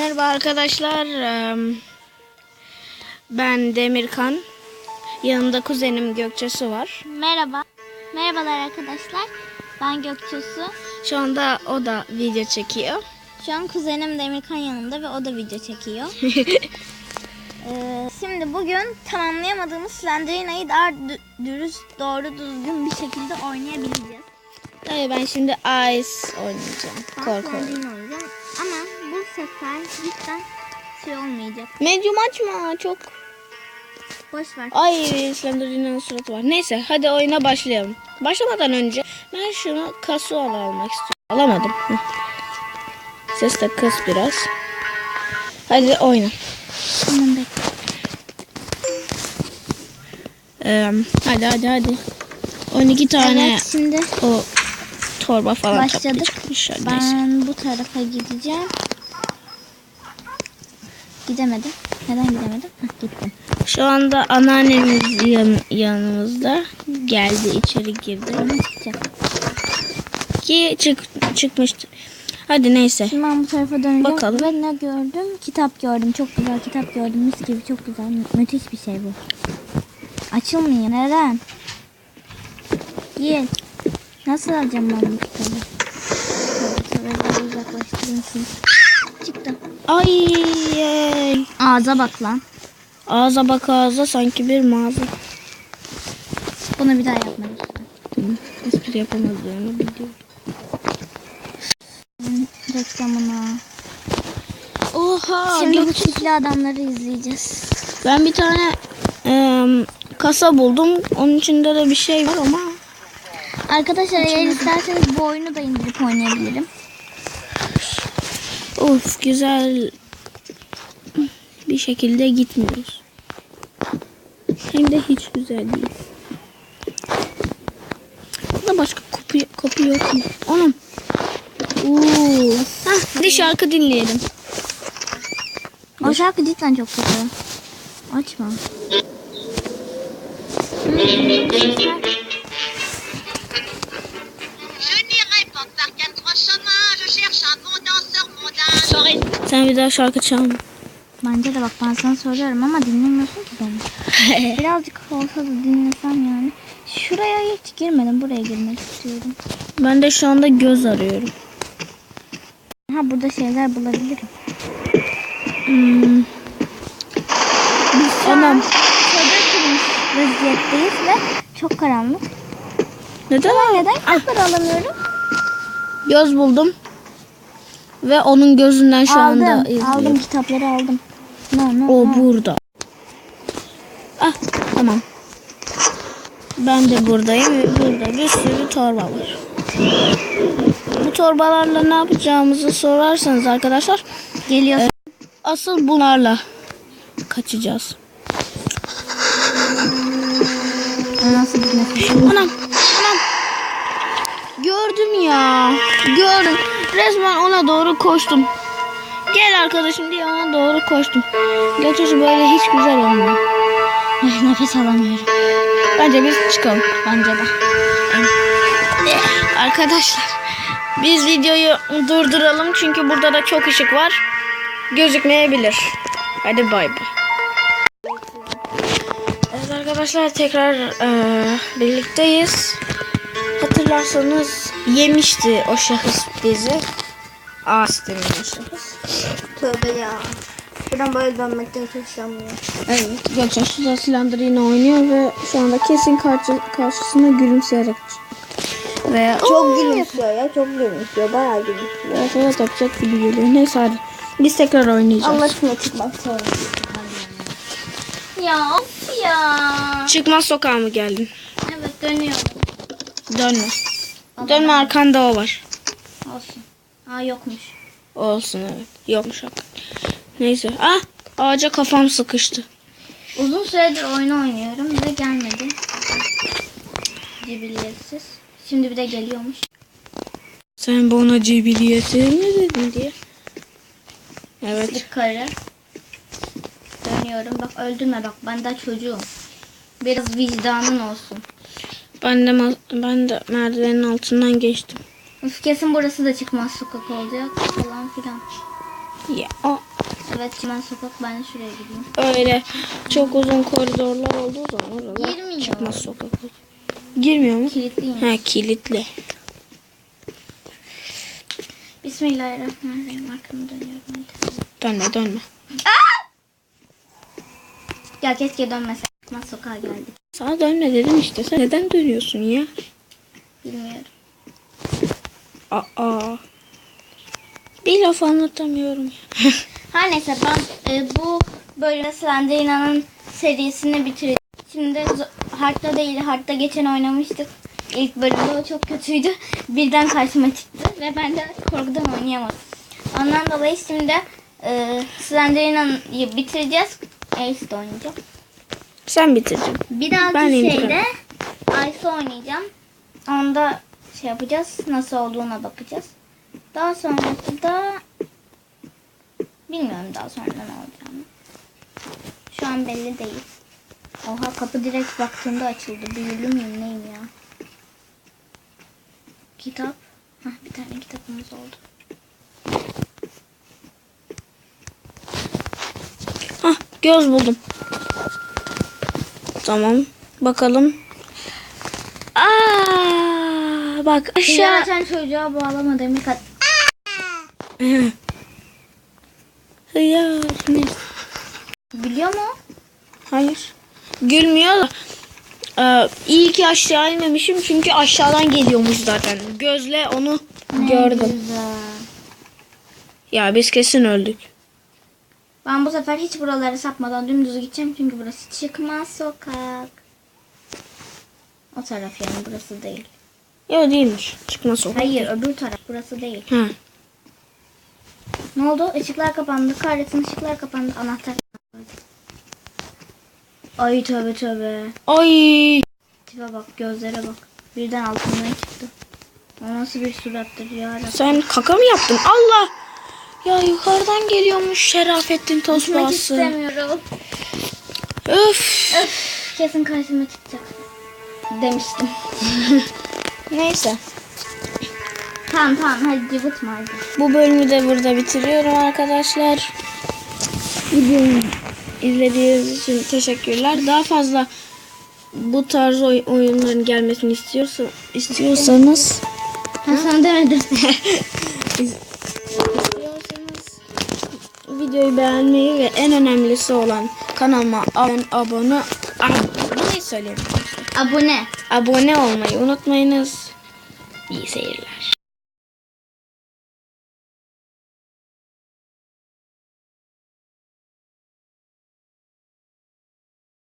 Merhaba arkadaşlar. Ben Demirkan. Yanımda kuzenim Gökçesu var. Merhaba. Merhabalar arkadaşlar. Ben Gökçesu. Şu anda o da video çekiyor. Şu an kuzenim Demirkan yanımda ve o da video çekiyor. Ee, şimdi bugün tamamlayamadığımız Slenderino'yu daha dü- dürüst, doğru düzgün bir şekilde oynayabileceğiz. Hayır ben şimdi Ice oynayacağım. Ben Korku. oyunu. Oynayacağım. Ama sefer cidden şey olmayacak. Medium açma çok. Boş ver. Ay Slenderman'ın suratı var. Neyse hadi oyuna başlayalım. Başlamadan önce ben şunu kasual almak istiyorum. Alamadım. Hı. Ses de kıs biraz. Hadi oyna. Tamam bekle. Ee, hadi hadi hadi. 12 tane Evet şimdi o torba falan Başladık. neyse. ben bu tarafa gideceğim. Gidemedim. Neden gidemedim? Hah, gittim. Şu anda anneannemiz yan, yanımızda. Geldi içeri girdi. Ona çıkacak. Ki çık, çıkmıştı. Hadi neyse. Şimdi ben bu tarafa döneceğim Bakalım. ve ne gördüm? Kitap gördüm. Çok güzel kitap gördüm. Mis gibi çok güzel. Mü- Müthiş bir şey bu. Açılmıyor. Neden? Gel. Nasıl alacağım ben bu kitabı? Uzaklaştırayım şimdi. Çıktı. Ay, ay. Ağza bak lan. Ağza bak ağza sanki bir mağaza. Bunu bir daha yapma lütfen. Espri yapamadığını biliyorum. Reklamına. Oha. Şimdi bu tipli adamları izleyeceğiz. Ben bir tane em, kasa buldum. Onun içinde de bir şey var ama Arkadaşlar eğer isterseniz bu oyunu da indirip oynayabilirim. of güzel bir şekilde gitmiyoruz. Hem de hiç güzel değil. Burada başka kopi, kopi yok mu? Anam. Oo. Hah, bir şarkı dinleyelim. O şarkı cidden çok kötü. Açma. Sen bir daha şarkı çalma. Bence de bak ben sana soruyorum ama dinlemiyorsun ki beni. Birazcık olsa da dinlesem yani. Şuraya hiç girmedim. Buraya girmek istiyorum. ben de şu anda göz arıyorum. Ha burada şeyler bulabilirim. Hmm. Şu Anam. an çadır kurmuş vaziyetteyiz ve çok karanlık. Neden? Neden kitapları alamıyorum? Göz buldum. Ve onun gözünden şu anda aldım. izliyorum. Aldım kitapları aldım. No no O no. burada. Ah tamam. Ben de buradayım ve burada bir sürü torba var. Bu torbalarla ne yapacağımızı sorarsanız arkadaşlar Geliyor. asıl bunlarla kaçacağız. Nasıl? Anam anam gördüm ya gördüm resmen ona doğru koştum. Gel arkadaşım diye ona doğru koştum. Götürsü böyle hiç güzel olmuyor. Ay, nefes alamıyorum. Bence biz çıkalım. Bence de. Arkadaşlar biz videoyu durduralım çünkü burada da çok ışık var. Gözükmeyebilir. Hadi bay bay. Evet arkadaşlar tekrar eee, birlikteyiz. Hatırlarsanız yemişti o şahıs bizi. A sisteminin şahıs. Tövbe ya. Buradan böyle dönmekten hiç hoşlanmıyor. Evet. Gökçen şu da silindir yine oynuyor ve şu anda kesin karşı, karşısına gülümseyerek ve Çok gülümsüyor ya. Çok gülümsüyor. Bayağı gülümsüyor. Evet evet yapacak gibi geliyor. Neyse hadi. Biz tekrar oynayacağız. Allah aşkına çıkmak sonra. Ya of ya. Çıkmaz sokağa mı geldin? Evet dönüyorum. Dönme. Dönme arkanda o var. Olsun. Aa yokmuş. Olsun evet. Yokmuş hakikaten. Neyse. Ah ağaca kafam sıkıştı. Uzun süredir oyun oynuyorum ve gelmedi. Cibiliyetsiz. Şimdi bir de geliyormuş. Sen bana cebiliyetin mi dedin diye. Evet. Bir karı. Dönüyorum. Bak öldürme bak. Ben daha çocuğum. Biraz vicdanın olsun. Ben de, ben de merdivenin altından geçtim. Üf, kesin burası da çıkmaz sokak olacak falan filan. Ya o Evet çimen sokak ben de şuraya gideyim. Öyle çok uzun koridorlar olduğu zaman oralar Girmiyor. çıkmaz sokak olur. Girmiyor mu? Kilitliyim. Ha kilitli. Bismillahirrahmanirrahim. Arkamı dönüyorum. hadi. Dönme dönme. Ya keşke dönmesek. Çıkmaz sokağa geldik. Sana dönme dedim işte. Sen neden dönüyorsun ya? Bilmiyorum. Aa. Bir laf anlatamıyorum. Her neyse ben e, bu bölümde Slenderman'ın serisini bitirdim. Şimdi Hard'da değil, Hard'da geçen oynamıştık. İlk bölümde o çok kötüydü. Birden karşıma çıktı ve ben de korkudan oynayamadım. Ondan dolayı şimdi e, Slenderman'ı bitireceğiz. Ace'de oynayacağım. Sen bitirdin. Bir dahaki Ben şeyde Ice oynayacağım. Onda şey yapacağız. Nasıl olduğuna bakacağız. Daha sonrası da bilmiyorum daha sonra ne olacağını. Şu an belli değil. Oha kapı direkt baktığımda açıldı. Büyülü müyüm neyim ya? Kitap. Hah, bir tane kitabımız oldu. Hah göz buldum. Tamam. Bakalım. Aa, bak Aşağı açan çocuğa bağlama demek at. Hıyar. Ne? Biliyor mu? Hayır. Gülmüyor. Ee, iyi ki aşağı inmemişim çünkü aşağıdan geliyormuş zaten. Gözle onu gördüm. Güzel. Ya biz kesin öldük. Ben bu sefer hiç buraları sapmadan dümdüz gideceğim çünkü burası çıkmaz sokak. O taraf yani burası değil. Ya değilmiş. Çıkma sokak. Hayır öbür taraf burası değil. Ha. Ne oldu? Işıklar kapandı. Kahretsin ışıklar kapandı. Anahtar. Ay tövbe tövbe. Ay. Tipe bak gözlere bak. Birden altından çıktı. O nasıl bir surattır ya Rabbim. Sen kaka mı yaptın? Allah. Ya yukarıdan geliyormuş Şerafettin Tosbağası. istemiyorum. Öf. Öf, kesin karşıma çıkacak. Demiştim. Neyse. tamam tamam hadi cıvıtma hadi. Bu bölümü de burada bitiriyorum arkadaşlar. Videomu izlediğiniz için teşekkürler. Daha fazla bu tarz oy- oyunların gelmesini istiyorsa, istiyorsanız Ha sana demedim. istiyorsanız videoyu beğenmeyi ve en önemlisi olan kanalıma abone abone ab- ne söyleyeyim? Abone. Abone olmayı unutmayınız. İyi seyirler.